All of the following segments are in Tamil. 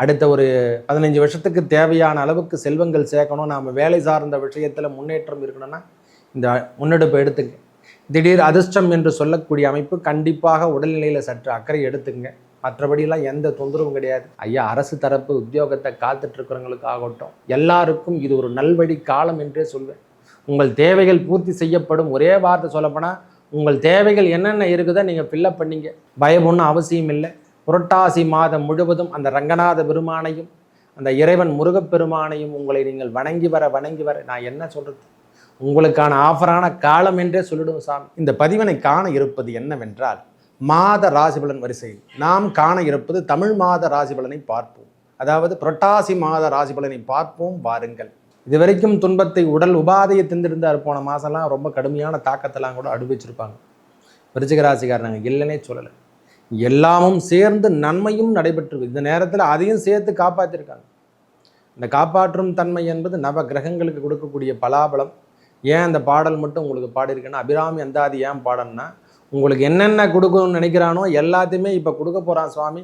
அடுத்த ஒரு பதினஞ்சு வருஷத்துக்கு தேவையான அளவுக்கு செல்வங்கள் சேர்க்கணும். நாம் வேலை சார்ந்த விஷயத்தில் முன்னேற்றம் இருக்கணும்னா இந்த முன்னெடுப்பை எடுத்துங்க. திடீர் அதிர்ஷ்டம் என்று சொல்லக்கூடிய அமைப்பு கண்டிப்பாக உடல்நிலையில் சற்று அக்கறை எடுத்துங்க மற்றபடியெல்லாம் எந்த தொந்தரவும் கிடையாது. ஐயா அரசு தரப்பு உத்தியோகத்தை காத்துட்ருக்கிறவங்களுக்கு ஆகட்டும் எல்லாருக்கும் இது ஒரு நல்வழி காலம் என்றே சொல்வேன். உங்கள் தேவைகள் பூர்த்தி செய்யப்படும் ஒரே வார்த்தை சொல்லப்போனால் உங்கள் தேவைகள் என்னென்ன இருக்குதோ நீங்கள் ஃபில்லப் பண்ணீங்க. பயம் ஒன்றும் அவசியம் இல்லை. புரட்டாசி மாதம் முழுவதும் அந்த ரங்கநாத பெருமானையும் அந்த இறைவன் முருகப்பெருமானையும் உங்களை நீங்கள் வணங்கி வர வணங்கி வர நான் என்ன சொல்கிறது உங்களுக்கான ஆஃபரான காலம் என்றே சொல்லிடும் சாமி. இந்த பதிவினை காண இருப்பது என்னவென்றால் மாத ராசிபலன் வரிசையில் நாம் காண இருப்பது தமிழ் மாத ராசிபலனை பார்ப்போம். அதாவது புரட்டாசி மாத ராசிபலனை பார்ப்போம் வாருங்கள். இதுவரைக்கும் துன்பத்தை உடல் உபாதையை திந்திருந்தார் போன மாதம்லாம் ரொம்ப கடுமையான தாக்கத்தெல்லாம் கூட அனுபவிச்சிருப்பாங்க. விருச்சிக ராசிக்காரங்க இல்லைன்னே சொல்லலை. எல்லாமும் சேர்ந்து நன்மையும் நடைபெற்று இந்த நேரத்தில் அதையும் சேர்த்து காப்பாற்றிருக்காங்க இந்த காப்பாற்றும் தன்மை என்பது நவ கிரகங்களுக்கு கொடுக்கக்கூடிய பலாபலம். ஏன் அந்த பாடல் மட்டும் உங்களுக்கு பாடியிருக்கேன்னா அபிராமி அந்தாதி ஏன் பாடல்னா உங்களுக்கு என்னென்ன கொடுக்கணும்னு நினைக்கிறானோ எல்லாத்தையுமே இப்போ கொடுக்க போகிறான் சுவாமி.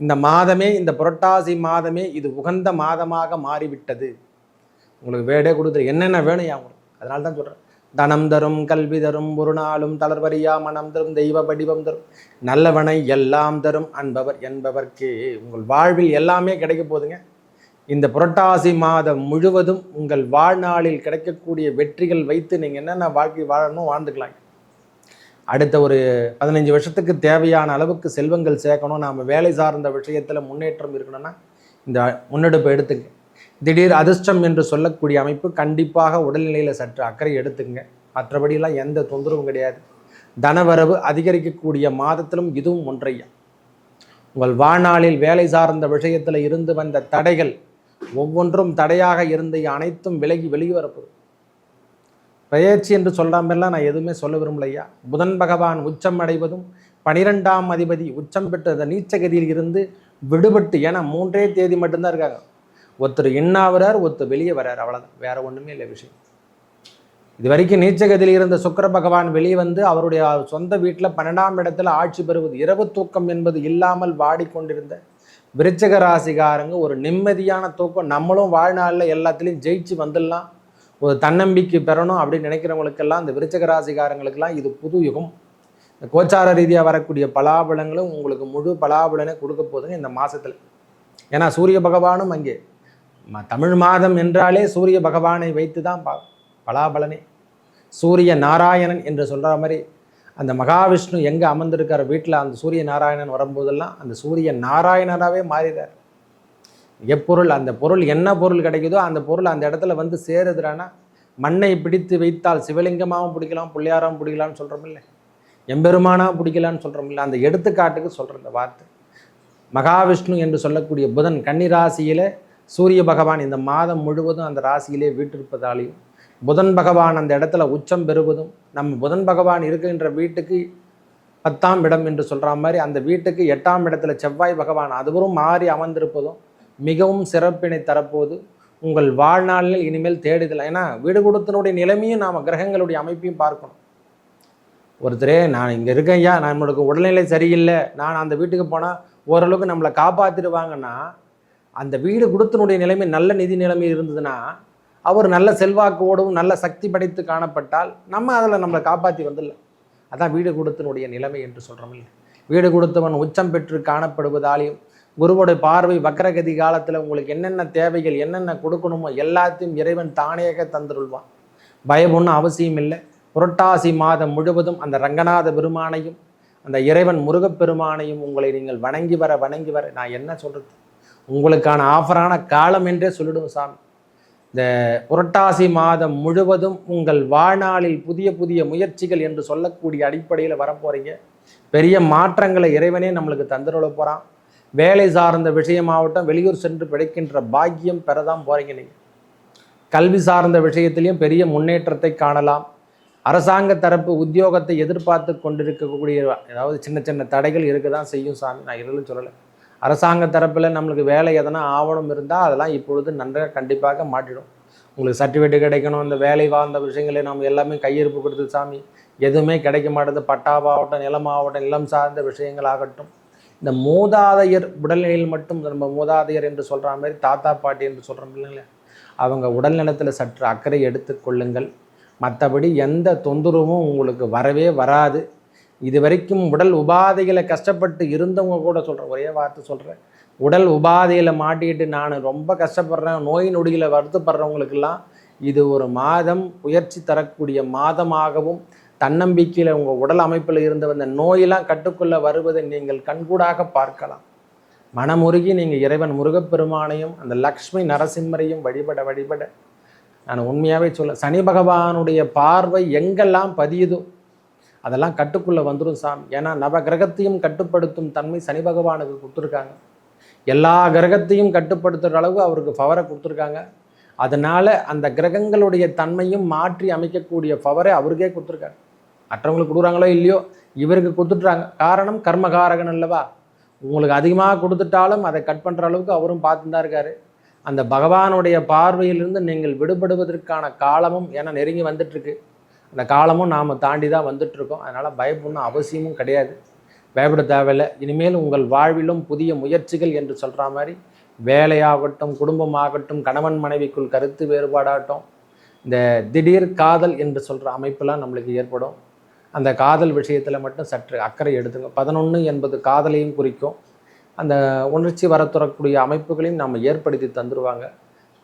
இந்த மாதமே இந்த புரட்டாசி மாதமே இது உகந்த மாதமாக மாறிவிட்டது. உங்களுக்கு வேடே கொடுத்துரு என்னென்ன வேணும் ஏன் உங்களுக்கு? அதனால தான் சொல்கிறேன் தனம் தரும் கல்வி தரும் ஒரு நாளும் தளர்வரியா மனம் தரும் தெய்வ வடிவம் தரும். நல்லவனை எல்லாம் தரும் அன்பவர் என்பவர்க்கே. உங்கள் வாழ்வில் எல்லாமே கிடைக்க போதுங்க. இந்த புரட்டாசி மாதம் முழுவதும் உங்கள் வாழ்நாளில் கிடைக்கக்கூடிய வெற்றிகள் வைத்து நீங்கள் என்னென்ன வாழ்க்கை வாழணும் வாழ்ந்துக்கலாம். அடுத்த ஒரு பதினஞ்சு வருஷத்துக்கு தேவையான அளவுக்கு செல்வங்கள் சேர்க்கணும். நாம் வேலை சார்ந்த விஷயத்தில் முன்னேற்றம் இருக்கணும்னா இந்த முன்னெடுப்பை எடுத்துங்க திடீர் அதிர்ஷ்டம் என்று சொல்லக்கூடிய அமைப்பு கண்டிப்பாக உடல்நிலையில் சற்று அக்கறை எடுத்துங்க மற்றபடியெல்லாம் எந்த தொந்தரவும் கிடையாது. தனவரவு அதிகரிக்கக்கூடிய மாதத்திலும் இதுவும் ஒன்றையா. உங்கள் வாழ்நாளில் வேலை சார்ந்த விஷயத்தில் இருந்து வந்த தடைகள் ஒவ்வொன்றும் தடையாக இருந்த அனைத்தும் விலகி வெளியே வரப்போகுது. பெயர்ச்சி என்று சொல்லாமல்லாம் நான் எதுவுமே சொல்ல விரும்பலையா புதன் பகவான் உச்சம் அடைவதும் பனிரெண்டாம் அதிபதி உச்சம் பெற்ற நீச்சகதியில் இருந்து விடுபட்டு ஏன்னா மூன்றே தேதி மட்டும்தான் இருக்காங்க. ஒருத்தர் இன்னாவரார் ஒருத்தர் வெளியே வரார் அவ்வளோதான் வேற ஒன்றுமே இல்லை விஷயம். இது வரைக்கும் நீச்சகதியில் இருந்த சுக்கர பகவான் வெளியே வந்து அவருடைய சொந்த வீட்டில் பன்னெண்டாம் இடத்துல ஆட்சி பெறுவது இரவு தூக்கம் என்பது இல்லாமல் வாடிக்கொண்டிருந்த விருச்சக ராசிகாரங்க ஒரு நிம்மதியான தூக்கம். நம்மளும் வாழ்நாளில் எல்லாத்துலேயும் ஜெயிச்சு வந்துடலாம். ஒரு தன்னம்பிக்கை பெறணும் அப்படின்னு நினைக்கிறவங்களுக்கெல்லாம் இந்த விருச்சக ராசிகாரங்களுக்கெல்லாம் இது புது யுகம். இந்த கோச்சார ரீதியாக வரக்கூடிய பலாபலங்களும் உங்களுக்கு முழு பலாபலனை கொடுக்க போதுங்க இந்த மாதத்தில் ஏன்னா சூரிய பகவானும் அங்கே. தமிழ் மாதம் என்றாலே சூரிய பகவானை வைத்து தான் ப பலாபலனே. சூரிய நாராயணன் என்று சொல்கிற மாதிரி அந்த மகாவிஷ்ணு எங்கே அமர்ந்திருக்கார் வீட்டில் அந்த சூரிய நாராயணன் வரும்போதெல்லாம் அந்த சூரிய நாராயணராகவே மாறிறார். எப்பொருள் அந்த பொருள் என்ன பொருள் கிடைக்குதோ அந்த பொருள் அந்த இடத்துல வந்து சேருதுறானா மண்ணை பிடித்து வைத்தால் சிவலிங்கமாகவும் பிடிக்கலாம் பிள்ளையாராகவும் பிடிக்கலாம்னு சொல்கிறோம் இல்லை எம்பெருமானாக பிடிக்கலான்னு சொல்கிறோமில்ல அந்த எடுத்துக்காட்டுக்கு சொல்கிற இந்த வார்த்தை. மகாவிஷ்ணு என்று சொல்லக்கூடிய புதன் கன்னிராசியில் சூரிய பகவான் இந்த மாதம் முழுவதும் அந்த ராசியிலே வீட்டிருப்பதாலையும் புதன் பகவான் அந்த இடத்துல உச்சம் பெறுவதும் நம்ம புதன் பகவான் இருக்கின்ற வீட்டுக்கு பத்தாம் இடம் என்று சொல்கிற மாதிரி அந்த வீட்டுக்கு எட்டாம் இடத்துல செவ்வாய் பகவான் அதுவரும் மாறி அமர்ந்திருப்பதும் மிகவும் சிறப்பினை தரப்போது. உங்கள் வாழ்நாளில் இனிமேல் தேடுதல். ஏன்னா வீடு கொடுத்தனுடைய நிலைமையும் நாம் கிரகங்களுடைய அமைப்பையும் பார்க்கணும். ஒருத்தரே நான் இங்கே இருக்கேன் ஐயா நம்மளுக்கு உடல்நிலை சரியில்லை நான் அந்த வீட்டுக்கு போனால் ஓரளவுக்கு நம்மளை காப்பாற்றிடுவாங்கன்னா அந்த வீடு குடுத்தனுடைய நிலைமை நல்ல நிதி நிலைமை இருந்ததுன்னா அவர் நல்ல செல்வாக்கோடும் நல்ல சக்தி படைத்து காணப்பட்டால் நம்ம அதில் நம்மளை காப்பாற்றி வந்துடலாம் அதான் வீடு குடுத்தனுடைய நிலைமை என்று சொல்கிறோம் இல்லை வீடு கொடுத்தவன் உச்சம் பெற்று காணப்படுவதாலையும் குருவோடைய பார்வை வக்கரகதி காலத்தில் உங்களுக்கு என்னென்ன தேவைகள் என்னென்ன கொடுக்கணுமோ எல்லாத்தையும் இறைவன் தானேக தந்துருள்வான். பயம் ஒன்றும் அவசியம் இல்லை. புரட்டாசி மாதம் முழுவதும் அந்த ரங்கநாத பெருமானையும் அந்த இறைவன் முருகப்பெருமானையும் உங்களை நீங்கள் வணங்கி வர வணங்கி வர நான் என்ன சொல்கிறது உங்களுக்கான ஆஃபரான காலம் என்றே சொல்லிடுவோம் சாமி. இந்த புரட்டாசி மாதம் முழுவதும் உங்கள் வாழ்நாளில் புதிய புதிய முயற்சிகள் என்று சொல்லக்கூடிய அடிப்படையில் வரப்போகிறீங்க பெரிய மாற்றங்களை இறைவனே நம்மளுக்கு தந்துருள போகிறான் வேலை சார்ந்த விஷயமாகட்டும் வெளியூர் சென்று பிழைக்கின்ற பாக்கியம் பெறதான் போகிறீங்க நீங்கள் கல்வி சார்ந்த விஷயத்திலையும் பெரிய முன்னேற்றத்தை காணலாம். அரசாங்க தரப்பு உத்தியோகத்தை எதிர்பார்த்து கொண்டிருக்கக்கூடிய அதாவது சின்ன சின்ன தடைகள் இருக்க தான் செய்யும் சாமி. நான் இல்லைன்னு சொல்லலை. அரசாங்க தரப்பில் நம்மளுக்கு வேலை எதனா ஆவணம் இருந்தால் அதெல்லாம் இப்பொழுது நன்றாக கண்டிப்பாக மாட்டிடும் உங்களுக்கு சர்டிஃபிகேட் கிடைக்கணும் இந்த வேலை வாழ்ந்த விஷயங்களை நம்ம எல்லாமே கையிருப்பு கொடுத்து சாமி எதுவுமே கிடைக்க மாட்டேது. பட்டாவாகட்டும் நிலமாகட்டும் நிலம் சார்ந்த விஷயங்கள் ஆகட்டும். இந்த மூதாதையர் உடல்நிலையில் மட்டும் நம்ம மூதாதையர் என்று சொல்கிற மாதிரி தாத்தா பாட்டி என்று சொல்கிறோம் இல்லைங்களே அவங்க உடல்நலத்தில் சற்று அக்கறை எடுத்துக்கொள்ளுங்கள் மற்றபடி எந்த தொந்தரவும் உங்களுக்கு வரவே வராது. இது வரைக்கும் உடல் உபாதைகளை கஷ்டப்பட்டு இருந்தவங்க கூட சொல்கிறேன் ஒரே வார்த்தை சொல்கிறேன் உடல் உபாதையில் மாட்டிக்கிட்டு நான் ரொம்ப கஷ்டப்படுறேன் நோய் நொடியில் வருத்தப்படுறவங்களுக்கெல்லாம் இது ஒரு மாதம் உயர்ச்சி தரக்கூடிய மாதமாகவும் தன்னம்பிக்கையில் உங்கள் உடல் அமைப்பில் இருந்து வந்த நோயெல்லாம் கட்டுக்குள்ளே வருவதை நீங்கள் கண்கூடாக பார்க்கலாம். மனமுருகி நீங்கள் இறைவன் முருகப்பெருமானையும் அந்த லக்ஷ்மி நரசிம்மரையும் வழிபட வழிபட. நான் உண்மையாகவே சொல்ல சனி பகவானுடைய பார்வை எங்கெல்லாம் பதியுதோ அதெல்லாம் கட்டுக்குள்ளே வந்துடும் சாமி. ஏன்னா நவ கிரகத்தையும் கட்டுப்படுத்தும் தன்மை சனி பகவானுக்கு கொடுத்துருக்காங்க. எல்லா கிரகத்தையும் கட்டுப்படுத்துகிற அளவு அவருக்கு பவரை கொடுத்துருக்காங்க. அதனால் அந்த கிரகங்களுடைய தன்மையும் மாற்றி அமைக்கக்கூடிய பவரை அவருக்கே கொடுத்துருக்காரு. மற்றவங்களுக்கு கொடுக்குறாங்களோ இல்லையோ இவருக்கு கொடுத்துட்றாங்க காரணம் கர்மகாரகன் அல்லவா? உங்களுக்கு அதிகமாக கொடுத்துட்டாலும் அதை கட் பண்ணுற அளவுக்கு அவரும் பார்த்து தான் இருக்காரு. அந்த பகவானுடைய பார்வையிலிருந்து நீங்கள் விடுபடுவதற்கான காலமும் ஏன்னா நெருங்கி வந்துட்டுருக்கு அந்த காலமும் நாம் தாண்டி தான் வந்துட்டுருக்கோம். அதனால் பயப்படணும் அவசியமும் கிடையாது. பயப்பட தேவையில்லை. இனிமேல் உங்கள் வாழ்விலும் புதிய முயற்சிகள் என்று சொல்கிற மாதிரி வேலையாகட்டும் குடும்பமாகட்டும் கணவன் மனைவிக்குள் கருத்து வேறுபாடாகட்டும் இந்த திடீர் காதல் என்று சொல்கிற அமைப்பெல்லாம் நம்மளுக்கு ஏற்படும். அந்த காதல் விஷயத்தில் மட்டும் சற்று அக்கறை எடுத்துங்க பதினொன்று என்பது காதலையும் குறிக்கும். அந்த உணர்ச்சி வரத்துறக்கூடிய அமைப்புகளையும் நம்ம ஏற்படுத்தி தந்துடுவாங்க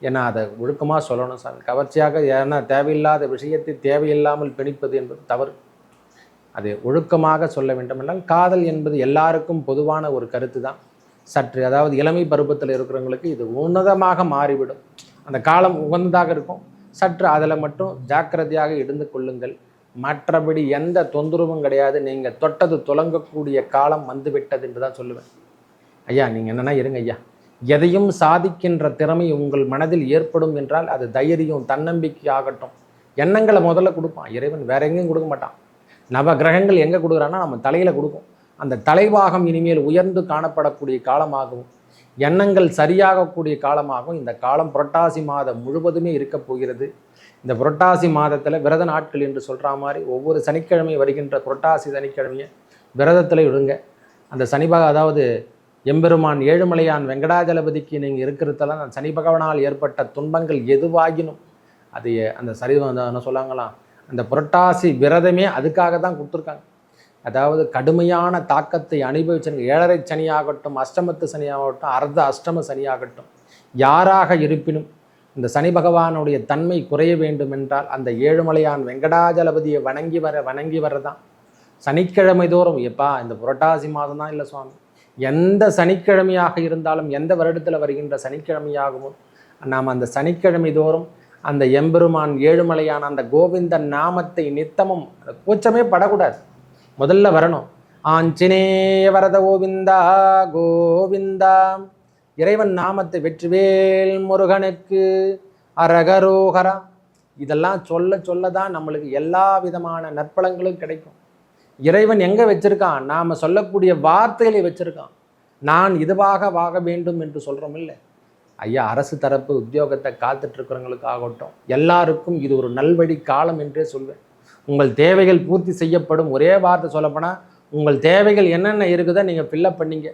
ஏன்னா அதை ஒழுக்கமாக சொல்லணும் சாமி. கவர்ச்சியாக ஏன்னா தேவையில்லாத விஷயத்தை தேவையில்லாமல் பிணிப்பது என்பது தவறு. அது ஒழுக்கமாக சொல்ல வேண்டும் என்றால் காதல் என்பது எல்லாருக்கும் பொதுவான ஒரு கருத்து தான் சற்று அதாவது இளமை பருவத்தில் இருக்கிறவங்களுக்கு இது உன்னதமாக மாறிவிடும். அந்த காலம் உகந்ததாக இருக்கும். சற்று அதில் மட்டும் ஜாக்கிரதையாக இருந்து கொள்ளுங்கள். மற்றபடி எந்த தொந்தரவும் கிடையாது. நீங்கள் தொட்டது துலங்கக்கூடிய காலம் வந்துவிட்டது என்று தான் சொல்லுவேன். ஐயா நீங்கள் என்னென்னா இருங்க ஐயா. எதையும் சாதிக்கின்ற திறமை உங்கள் மனதில் ஏற்படும் என்றால் அது தைரியம் தன்னம்பிக்கை ஆகட்டும். எண்ணங்களை முதல்ல கொடுப்பான். இறைவன் வேற எங்கேயும் கொடுக்க மாட்டான். நவ கிரகங்கள் எங்கே கொடுக்குறான்னா நம்ம தலையில் கொடுக்கும். அந்த தலைவாகம் இனிமேல் உயர்ந்து காணப்படக்கூடிய காலமாகவும் எண்ணங்கள் சரியாகக்கூடிய காலமாகவும் இந்த காலம் புரட்டாசி மாதம் முழுவதுமே இருக்க போகிறது. இந்த புரட்டாசி மாதத்தில் விரத நாட்கள் என்று சொல்கிற மாதிரி ஒவ்வொரு சனிக்கிழமை வருகின்ற புரட்டாசி சனிக்கிழமையை விரதத்தில் விடுங்க அந்த சனிபாக அதாவது எம்பெருமான் ஏழுமலையான் வெங்கடாஜலபதிக்கு நீங்கள் இருக்கிறதெல்லாம் அந்த சனி பகவனால் ஏற்பட்ட துன்பங்கள் எதுவாகினும் அது அந்த சரி என்ன சொல்லாங்களாம் அந்த புரட்டாசி விரதமே அதுக்காக தான் கொடுத்துருக்காங்க. அதாவது கடுமையான தாக்கத்தை அனுபவிச்சிருங்க. ஏழரை சனியாகட்டும் அஷ்டமத்து சனியாகட்டும் அர்த்த அஷ்டம சனியாகட்டும் யாராக இருப்பினும் இந்த சனி பகவானுடைய தன்மை குறைய வேண்டும் என்றால் அந்த ஏழுமலையான் வெங்கடாஜலபதியை வணங்கி வர வணங்கி வரதான் சனிக்கிழமை தோறும் எப்பா இந்த புரட்டாசி மாதம் தான் இல்லை சுவாமி. எந்த சனிக்கிழமையாக இருந்தாலும் எந்த வருடத்தில் வருகின்ற சனிக்கிழமையாகவும் நாம் அந்த சனிக்கிழமை தோறும் அந்த எம்பெருமான் ஏழுமலையான அந்த கோவிந்தன் நாமத்தை நித்தமும் கூச்சமே படக்கூடாது. முதல்ல வரணும். ஆஞ்சினேய வரத கோவிந்தா கோவிந்தா. இறைவன் நாமத்தை வெற்றிவேல் முருகனுக்கு அரகரோகரா. இதெல்லாம் சொல்ல சொல்ல தான் நம்மளுக்கு எல்லா விதமான நற்பலங்களும் கிடைக்கும். இறைவன் எங்கே வச்சிருக்கான்? நாம் சொல்லக்கூடிய வார்த்தைகளை வச்சிருக்கான். நான் இதுவாக வாக வேண்டும் என்று சொல்கிறோம் இல்லை? ஐயா அரசு தரப்பு உத்தியோகத்தை காத்துட்ருக்கிறவங்களுக்காகட்டும் எல்லாருக்கும் இது ஒரு நல்வழி காலம் என்றே சொல்வேன். உங்கள் தேவைகள் பூர்த்தி செய்யப்படும் ஒரே வார்த்தை சொல்லப்போனால் உங்கள் தேவைகள் என்னென்ன இருக்குதோ நீங்கள் ஃபில்லப் பண்ணீங்க.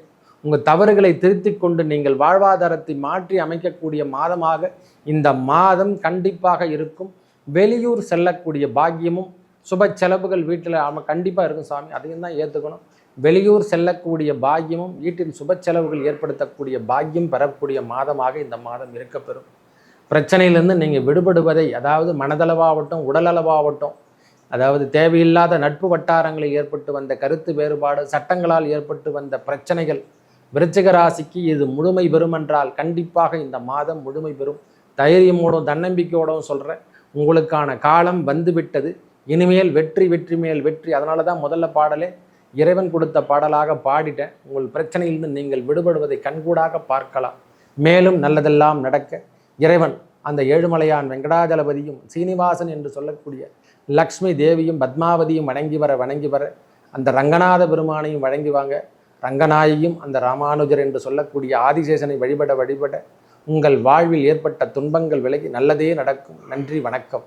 உங்கள் தவறுகளை திருத்தி கொண்டு நீங்கள் வாழ்வாதாரத்தை மாற்றி அமைக்கக்கூடிய மாதமாக இந்த மாதம் கண்டிப்பாக இருக்கும். வெளியூர் செல்லக்கூடிய பாக்கியமும் சுப செலவுகள் வீட்டில் ஆமாம் கண்டிப்பாக இருக்கும் சாமி. அதையும் தான் ஏற்றுக்கணும் வெளியூர் செல்லக்கூடிய பாக்கியமும் வீட்டின் சுப செலவுகள் ஏற்படுத்தக்கூடிய பாக்கியம் பெறக்கூடிய மாதமாக இந்த மாதம் இருக்கப்பெறும் பிரச்சனையிலேருந்து நீங்கள் விடுபடுவதை அதாவது மனதளவாகட்டும் உடலளவாகட்டும் அதாவது தேவையில்லாத நட்பு வட்டாரங்களில் ஏற்பட்டு வந்த கருத்து வேறுபாடு சட்டங்களால் ஏற்பட்டு வந்த பிரச்சனைகள் விருச்சிக ராசிக்கு இது முழுமை பெறும் என்றால் கண்டிப்பாக இந்த மாதம் முழுமை பெறும். தைரியமோடும் தன்னம்பிக்கையோடும் சொல்கிறேன் உங்களுக்கான காலம் வந்துவிட்டது. இனிமேல் வெற்றி வெற்றி மேல் வெற்றி. அதனால தான் முதல்ல பாடலே இறைவன் கொடுத்த பாடலாக பாடிட்டேன். உங்கள் பிரச்சனையிலிருந்து நீங்கள் விடுபடுவதை கண்கூடாக பார்க்கலாம். மேலும் நல்லதெல்லாம் நடக்க இறைவன் அந்த ஏழுமலையான் வெங்கடாஜலபதியும் சீனிவாசன் என்று சொல்லக்கூடிய லக்ஷ்மி தேவியும் பத்மாவதியும் வணங்கி வர வணங்கி வர அந்த ரங்கநாத பெருமானையும் வழங்கி வாங்க. ரங்கநாயகியும் அந்த ராமானுஜர் என்று சொல்லக்கூடிய ஆதிசேஷனை வழிபட வழிபட உங்கள் வாழ்வில் ஏற்பட்ட துன்பங்கள் விலகி நல்லதே நடக்கும். நன்றி வணக்கம்.